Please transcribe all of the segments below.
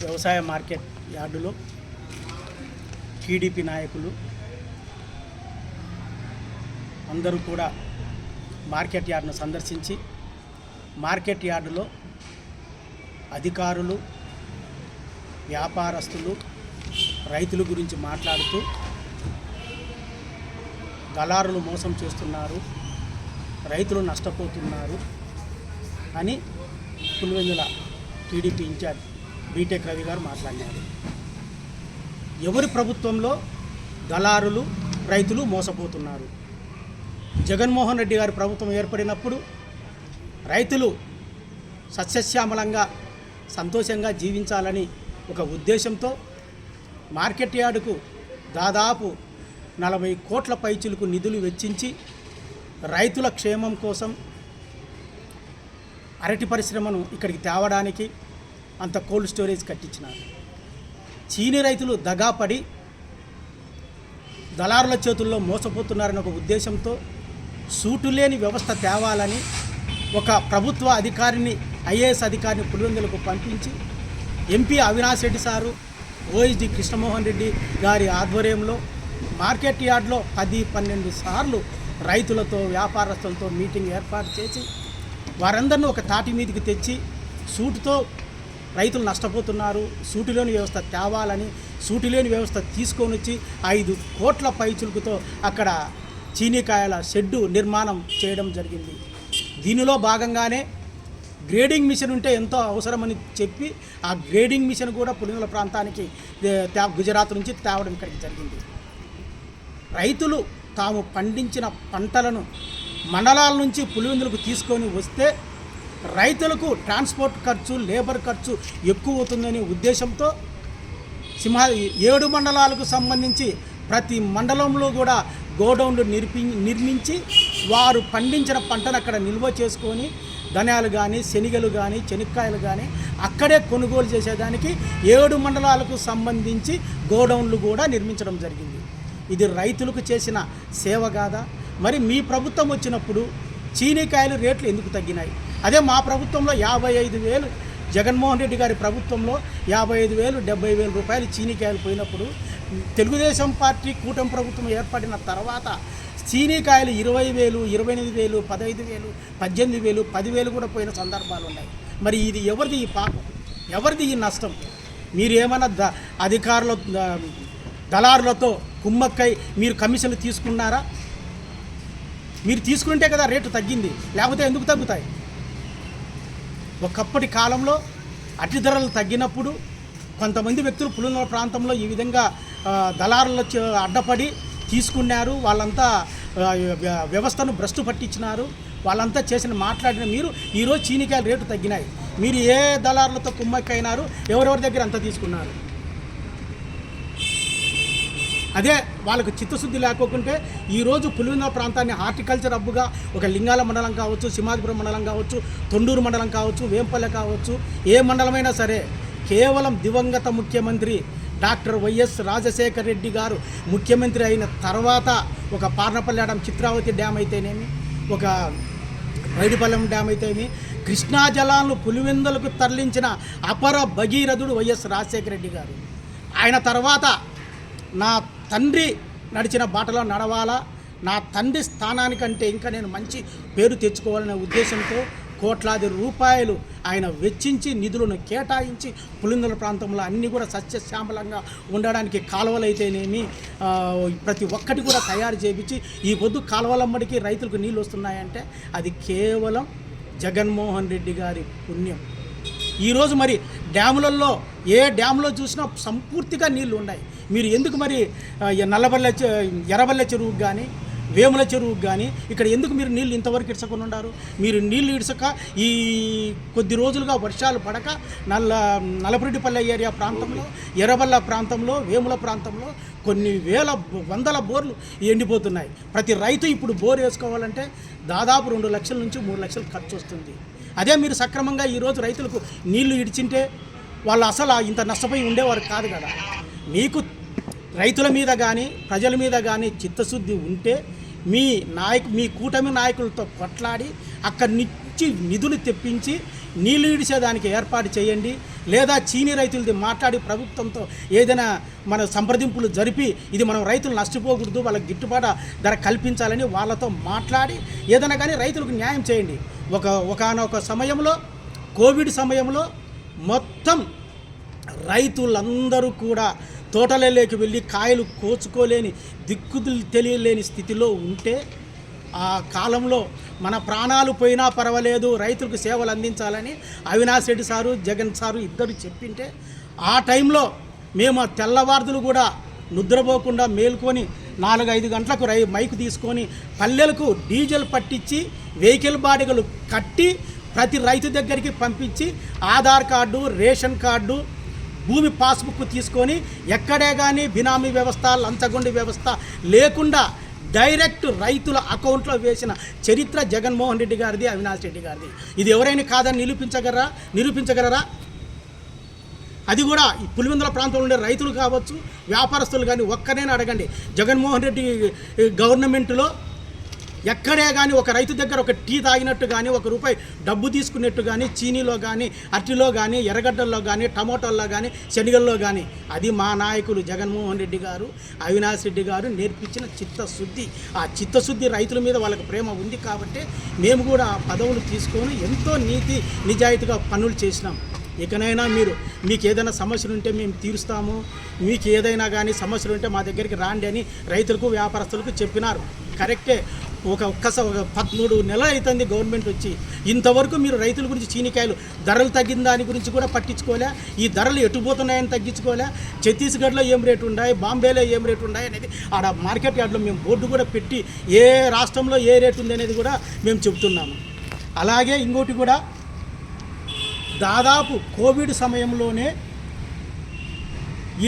వ్యవసాయ మార్కెట్ యార్డులో టీడీపీ నాయకులు అందరూ కూడా మార్కెట్ యార్డును సందర్శించి మార్కెట్ యార్డులో అధికారులు వ్యాపారస్తులు రైతుల గురించి మాట్లాడుతూ దళారులు మోసం చేస్తున్నారు రైతులు నష్టపోతున్నారు అని Pulivendula TDP incharge BTech Ravi గారు మాట్లాడినారు. ఎవరి ప్రభుత్వంలో దళారులు రైతులు మోసపోతున్నారు? జగన్మోహన్ రెడ్డి గారి ప్రభుత్వం ఏర్పడినప్పుడు రైతులు సస్యశ్యామలంగా సంతోషంగా జీవించాలని ఒక ఉద్దేశంతో మార్కెట్ యార్డుకు దాదాపు నలభై కోట్ల పైచులకు నిధులు వెచ్చించి రైతుల క్షేమం కోసం అరటి పరిశ్రమను ఇక్కడికి తేవడానికి అంత కోల్డ్ స్టోరేజ్ కట్టించినారు. చీని రైతులు దగాపడి దళారుల చేతుల్లో మోసపోతున్నారని ఒక ఉద్దేశంతో సూటు లేని వ్యవస్థ తేవాలని ఒక ప్రభుత్వ అధికారిని ఐఏఎస్ అధికారిని పులివెందులకు పంపించి MP Avinash Reddy sir OSD Krishnamohan Reddy గారి ఆధ్వర్యంలో మార్కెట్ యార్డ్లో పది పన్నెండు సార్లు రైతులతో వ్యాపారస్తులతో మీటింగ్ ఏర్పాటు చేసి వారందరినీ ఒక తాటి మీదకి తెచ్చి సూటుతో రైతులు నష్టపోతున్నారు సూటిలోని వ్యవస్థ తేవాలని సూటిలోని వ్యవస్థ తీసుకొని వచ్చి ఐదు కోట్ల పైచులుకుతో అక్కడ చీనీకాయల షెడ్డు నిర్మాణం చేయడం జరిగింది. దీనిలో భాగంగానే గ్రేడింగ్ మిషన్ ఉంటే ఎంతో అవసరమని చెప్పి ఆ గ్రేడింగ్ మిషన్ కూడా పులివెల ప్రాంతానికి తే- గుజరాత్ నుంచి తేవడం ఇక్కడికి జరిగింది. రైతులు తాము పండించిన పంటలను మండలాల నుంచి పులివెందులకు తీసుకొని వస్తే రైతులకు ట్రాన్స్పోర్ట్ ఖర్చు లేబర్ ఖర్చు ఎక్కువ అవుతుందనే ఉద్దేశంతో సింహ ఏడు మండలాలకు సంబంధించి ప్రతి మండలంలో కూడా గోడౌన్లు నిర్మి నిర్మించి వారు పండించిన పంటను అక్కడ నిల్వ చేసుకొని ధనియాలు కానీ శనిగలు కానీ చెనిక్కాయలు కానీ అక్కడే కొనుగోలు చేసేదానికి ఏడు మండలాలకు సంబంధించి గోడౌన్లు కూడా నిర్మించడం జరిగింది. ఇది రైతులకు చేసిన సేవ కాదా మరి మీ ప్రభుత్వం వచ్చినప్పుడు చీనీకాయలు రేట్లు ఎందుకు తగ్గినాయి? అదే మా ప్రభుత్వంలో యాభై ఐదు వేలు జగన్మోహన్ రెడ్డి గారి ప్రభుత్వంలో యాభై ఐదు వేలు డెబ్బై వేల రూపాయలు చీనీకాయలు పోయినప్పుడు తెలుగుదేశం పార్టీ కూటమి ప్రభుత్వం ఏర్పడిన తర్వాత చీనీకాయలు ఇరవై వేలు ఇరవై ఎనిమిది వేలు పదహైదు వేలు పద్దెనిమిది వేలు పదివేలు కూడా పోయిన సందర్భాలు ఉన్నాయి. మరి ఇది ఎవరిది ఈ పాపం? ఎవరిది ఈ నష్టం? మీరు ఏమైనా ద అధికారుల దళారులతో కుమ్మక్కై మీరు కమిషన్లు తీసుకున్నారా? మీరు తీసుకుంటే కదా రేటు తగ్గింది లేకపోతే ఎందుకు తగ్గుతాయి? ఒకప్పటి కాలంలో అట్టి ధరలు తగ్గినప్పుడు కొంతమంది వ్యక్తులు పులినల ప్రాంతంలో ఈ విధంగా దళారులు దళారుల అడ్డపడి తీసుకున్నారు. వాళ్ళంతా వ్య- వ్యవస్థను భ్రష్టు పట్టించినారు. వాళ్ళంతా చేసిన మాట్లాడిన మీరు ఈరోజు చీనికాయల రేటు తగ్గినాయి. మీరు ఏ దళారులతో కుమ్మక్కైనారు? ఎవరెవరి దగ్గర అంత తీసుకున్నారు? అదే వాళ్ళకు చిత్తశుద్ధి లేకోకుంటే ఈరోజు పులివెందుల ప్రాంతాన్ని హార్టికల్చర్ హబ్బుగా ఒక లింగాల మండలం కావచ్చు సింహాదిపురం మండలం కావచ్చు తొండూరు మండలం కావచ్చు వేంపల్లె కావచ్చు ఏ మండలమైనా సరే కేవలం దివంగత ముఖ్యమంత్రి డాక్టర్ వైఎస్ రాజశేఖర రెడ్డి గారు ముఖ్యమంత్రి అయిన తర్వాత ఒక పార్నపల్లి డ్యామ్ చిత్రావతి డ్యామ్ అయితేనేమి ఒక రైడిపల్లెం డ్యామ్ అయితేమి కృష్ణా జలాలను పులివెందులకు తరలించిన అపర భగీరథుడు వైఎస్ రాజశేఖర రెడ్డి గారు. ఆయన తర్వాత నా తండ్రి నడిచిన బాటలో నడవాలా? నా తండ్రి స్థానానికంటే ఇంకా నేను మంచి పేరు తెచ్చుకోవాలనే ఉద్దేశంతో కోట్లాది రూపాయలు ఆయన వెచ్చించి నిధులను కేటాయించి పులిందుల ప్రాంతంలో అన్నీ కూడా సస్యశ్యామలంగా ఉండడానికి కాలువలు ప్రతి ఒక్కటి కూడా తయారు చేపించి ఈ పొద్దు కాలువలమ్మడికి రైతులకు నీళ్ళు వస్తున్నాయంటే అది కేవలం జగన్మోహన్ రెడ్డి గారి పుణ్యం. ఈరోజు మరి డ్యాములలో ఏ డ్యాంలో చూసినా సంపూర్తిగా నీళ్ళు ఉన్నాయి. మీరు ఎందుకు మరి నల్లబల్ల ఎర్రబల్ల చె- చెరువుకు కానీ వేముల చెరువుకు కానీ ఇక్కడ ఎందుకు మీరు నీళ్ళు ఇంతవరకు ఇడ్చకుండా ఉన్నారు? మీరు నీళ్ళు ఇడ్చక ఈ కొద్ది రోజులుగా వర్షాలు పడక నల్ల నలపరెడ్డిపల్లె ఏరియా ప్రాంతంలో ఎర్రబల్ల ప్రాంతంలో వేముల ప్రాంతంలో కొన్ని వేల వందల బోర్లు ఎండిపోతున్నాయి. ప్రతి రైతు ఇప్పుడు బోర్ వేసుకోవాలంటే దాదాపు రెండు లక్షల నుంచి మూడు లక్షలు ఖర్చు వస్తుంది. అదే మీరు సక్రమంగా ఈరోజు రైతులకు నీళ్ళు ఇడిచింటే వాళ్ళు అసలు ఇంత నష్టపోయి ఉండేవారు కాదు కదా. మీకు రైతుల మీద కానీ ప్రజల మీద కానీ చిత్తశుద్ధి ఉంటే మీ నాయకు మీ కూటమి నాయకులతో కొట్లాడి అక్కడి నుంచి నిధులు తెప్పించి నీళ్ళు ఇడిచేదానికి ఏర్పాటు చేయండి. లేదా చీనీ రైతులది మాట్లాడి ప్రభుత్వంతో ఏదైనా మన సంప్రదింపులు జరిపి ఇది మనం రైతులు నష్టపోకూడదు వాళ్ళకి గిట్టుబాటు ధర కల్పించాలని వాళ్ళతో మాట్లాడి ఏదైనా కానీ రైతులకు న్యాయం చేయండి. ఒక ఒకనొక సమయంలో కోవిడ్ సమయంలో మొత్తం రైతులందరూ కూడా తోటలలోకి వెళ్ళి కాయలు కోచుకోలేని దిక్కుదులు తెలియలేని స్థితిలో ఉంటే ఆ కాలంలో మన ప్రాణాలు పోయినా పర్వాలేదు రైతులకు సేవలు అందించాలని అవినాష్ రెడ్డి సారు జగన్ సారు ఇద్దరు చెప్పింటే ఆ టైంలో మేము ఆ తెల్లవార్దులు కూడా నిద్రపోకుండా మేల్కొని నాలుగు ఐదు గంటలకు రై మైకు తీసుకొని పల్లెలకు డీజిల్ పట్టించి వెహికల్ బాడిగలు కట్టి ప్రతి రైతు దగ్గరికి పంపించి ఆధార్ కార్డు రేషన్ కార్డు భూమి పాస్బుక్ తీసుకొని ఎక్కడే కానీ బినామీ వ్యవస్థ లంచగొండి వ్యవస్థ లేకుండా డైరెక్ట్ రైతుల అకౌంట్లో వేసిన చరిత్ర జగన్మోహన్ రెడ్డి గారిది అవినాష్ రెడ్డి గారిది. ఇది ఎవరైనా కాదని నిరూపించగలరా? నిరూపించగలరా? అది కూడా ఈ పులివెందుల ప్రాంతంలో ఉండే రైతులు కావచ్చు వ్యాపారస్తులు కానీ ఒక్కరైనా అడగండి. జగన్మోహన్ రెడ్డి గవర్నమెంట్లో ఎక్కడే కానీ ఒక రైతు దగ్గర ఒక టీ తాగినట్టు కానీ ఒక రూపాయి డబ్బు తీసుకున్నట్టు కానీ చీనీలో కానీ అరటిలో కానీ ఎర్రగడ్డల్లో కానీ టమోటాల్లో కానీ శనగల్లో కానీ అది మా నాయకులు జగన్మోహన్ రెడ్డి గారు అవినాష్ రెడ్డి గారు నేర్పించిన చిత్తశుద్ధి. ఆ చిత్తశుద్ధి రైతుల మీద వాళ్ళకి ప్రేమ ఉంది కాబట్టి మేము కూడా ఆ పదవులు తీసుకొని ఎంతో నీతి నిజాయితీగా పనులు చేసినాం. ఇకనైనా మీరు మీకు ఏదైనా సమస్యలు ఉంటే మేము తీరుస్తాము. మీకు ఏదైనా కానీ సమస్యలు ఉంటే మా దగ్గరికి రాండి అని రైతులకు వ్యాపారస్తులకు చెప్పినారు. కరెక్టే. ఒక ఒక్కస ఒక పదమూడు నెలలు అవుతుంది గవర్నమెంట్ వచ్చి. ఇంతవరకు మీరు రైతుల గురించి చీనికాయలు ధరలు తగ్గిన దాని గురించి కూడా పట్టించుకోలే. ఈ ధరలు ఎటుపోతున్నాయని తగ్గించుకోలే. ఛత్తీస్గఢ్లో ఏం రేటు ఉన్నాయి బాంబేలో ఏం రేటు ఉన్నాయి అనేది ఆడ మార్కెట్ యార్డ్లో మేము బోర్డు కూడా పెట్టి ఏ రాష్ట్రంలో ఏ రేటు ఉంది అనేది కూడా మేము చెబుతున్నాము. అలాగే ఇంకోటి కూడా దాదాపు కోవిడ్ సమయంలోనే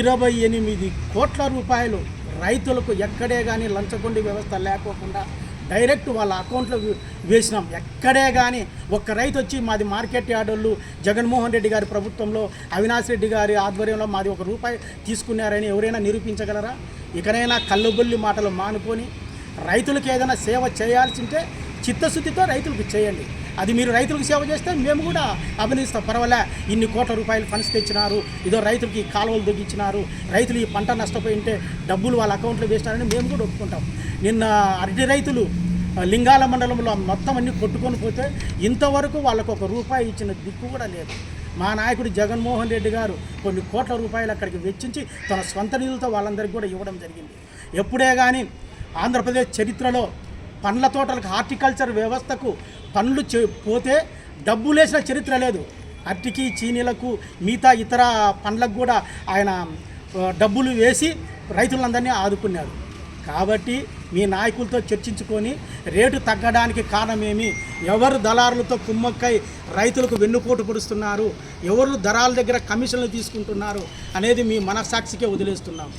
ఇరవై ఎనిమిది కోట్ల రూపాయలు రైతులకు ఎక్కడే కానీ లంచగొండి వ్యవస్థ లేకోకుండా డైరెక్ట్ వాళ్ళ అకౌంట్లో వేసినాం. ఎక్కడే కానీ ఒక్క రైతు వచ్చి మాది మార్కెట్ యార్డోళ్ళు జగన్మోహన్ రెడ్డి గారి ప్రభుత్వంలో అవినాష్ రెడ్డి గారి ఆధ్వర్యంలో మాది ఒక రూపాయి తీసుకున్నారని ఎవరైనా నిరూపించగలరా? ఇకనైనా కళ్ళబొల్లి మాటలు మానుకొని రైతులకు ఏదైనా సేవ చేయాల్సింటే చిత్తశుద్ధితో రైతులకు చేయండి. అది మీరు రైతులకు సేవ చేస్తే మేము కూడా అభినందిస్తాం. పర్వాలే ఇన్ని కోట్ల రూపాయలు ఫండ్స్ తెచ్చినారు ఇదో రైతులకి కాలువలు దొగ్గించినారు రైతులు ఈ పంట నష్టపోయి ఉంటే డబ్బులు వాళ్ళ అకౌంట్లో వేసినారని మేము కూడా ఒప్పుకుంటాం. నిన్న అరటి రైతులు లింగాల మండలంలో మొత్తం అన్ని కొట్టుకొని పోతే ఇంతవరకు వాళ్ళకు ఒక రూపాయి ఇచ్చిన దిక్కు కూడా లేదు. మా నాయకుడు జగన్మోహన్ రెడ్డి గారు కొన్ని కోట్ల రూపాయలు అక్కడికి వెచ్చించి తన సొంత నిధులతో వాళ్ళందరికీ కూడా ఇవ్వడం జరిగింది. ఎప్పుడే కానీ ఆంధ్రప్రదేశ్ చరిత్రలో పండ్ల తోటలకు హార్టికల్చర్ వ్యవస్థకు పండ్లు పోతే డబ్బు లేసిన చరిత్ర లేదు. అరటికి చీనీలకు మిగతా ఇతర పండ్లకు కూడా ఆయన డబ్బులు వేసి రైతులందరినీ ఆదుకున్నాడు. కాబట్టి మీ నాయకులతో చర్చించుకొని రేటు తగ్గడానికి కారణమేమి? ఎవరు దళారులతో కుమ్మక్కై రైతులకు వెన్నుపోటు పొడుస్తున్నారు? ఎవరు దళాల దగ్గర కమిషన్లు తీసుకుంటున్నారు? అనేది మీ మనస్సాక్షికే వదిలేస్తున్నాం.